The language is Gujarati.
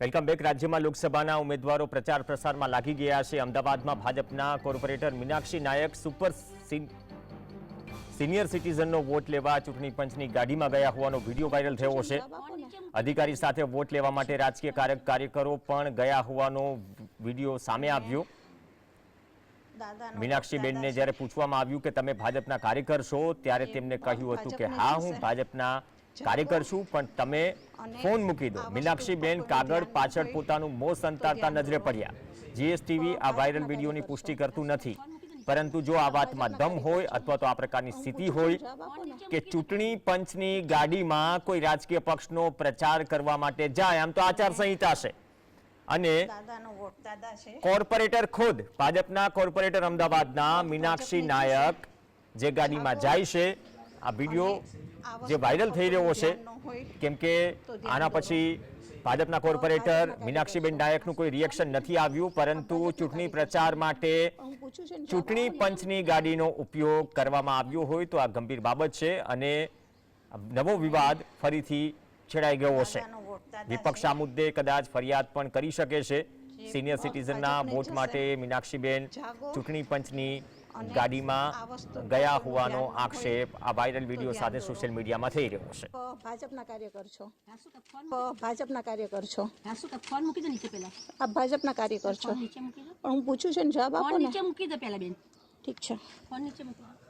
Welcome back. રાજ્યમાં લોકસભાના ઉમેદવારો પ્રચાર પ્રસારમાં લાગી ગયા છે. અમદાવાદમાં ભાજપના corporator Meenakshi Nayak super senior સિટીઝનનો vote લેવા ચૂંટણી પંચની ગાડીમાં ગયા હોવાનો વીડિયો વાયરલ થયો છે. અધિકારી સાથે વોટ લેવા માટે રાજકીય કાર્યક કાર્યકરો પણ ગયા હોવાનો વીડિયો સામે આવ્યો. મીનાક્ષીબેનને જ્યારે પૂછવામાં આવ્યું કે તમે ભાજપના કાર્યકર છો ત્યારે તેમને કહ્યું હતું કે હા હું ભાજપના કાર્યકર છું પણ તમે ફોન મૂકી દો. મીનાક્ષીબેન કાગળ પાછળ પોતાનું મોં સંતાડતા નજરે પડ્યા. જીએસટીવી આ વાયરલ વિડીયોની પુષ્ટિ કરતું નથી. પરંતુ જો આ વાતમાં દમ હોય અથવા તો આ પ્રકારની સ્થિતિ હોય કે ચૂંટણી પંચની ગાડીમાં કોઈ રાજકીય પક્ષનો પ્રચાર કરવા માટે જાય આમ તો આચારસંહિતા છે. અને કોર્પોરેટર ખુદ ભાજપના કોર્પોરેટર અમદાવાદના મીનાક્ષી નાયક જે ગાડીમાં જાય છે આ વીડિયો જે વાયરલ થઈ રહ્યો છે કેમ કે આના પછી ભાજપના કોર્પોરેટર મીનાક્ષીબેન નાયકનું કોઈ રિએક્શન નથી આવ્યું પરંતુ ચૂંટણી પ્રચાર માટે ચૂંટણી પંચની ગાડીનો ઉપયોગ કરવામાં આવ્યો હોય તો આ ગંભીર બાબત છે અને નવો વિવાદ ફરીથી છેડાઈ ગયો છે. વિપક્ષ આ મુદ્દે કદાચ ફરિયાદ પણ કરી શકે છે. સિનિયર સિટીઝનના વોટ માટે મીનાક્ષીબેન ચૂંટણી પંચની ગાડીમાં ગયા હોવાનો આક્ષેપ આ વાયરલ વીડિયો સાથે સોશિયલ મીડિયામાં થઈ રહ્યો છે. ભાજપના કાર્યકર છો ભાજપના કાર્યકર છો ફોન મૂકી દો નીચે પહેલા. આપ ભાજપના કાર્યકર છો ફોન નીચે મૂકી દો. પણ હું પૂછું છું ને જવાબ આપો નીચે મૂકી દો પહેલા બેન. ઠીક છે. ફોન નીચે મૂકી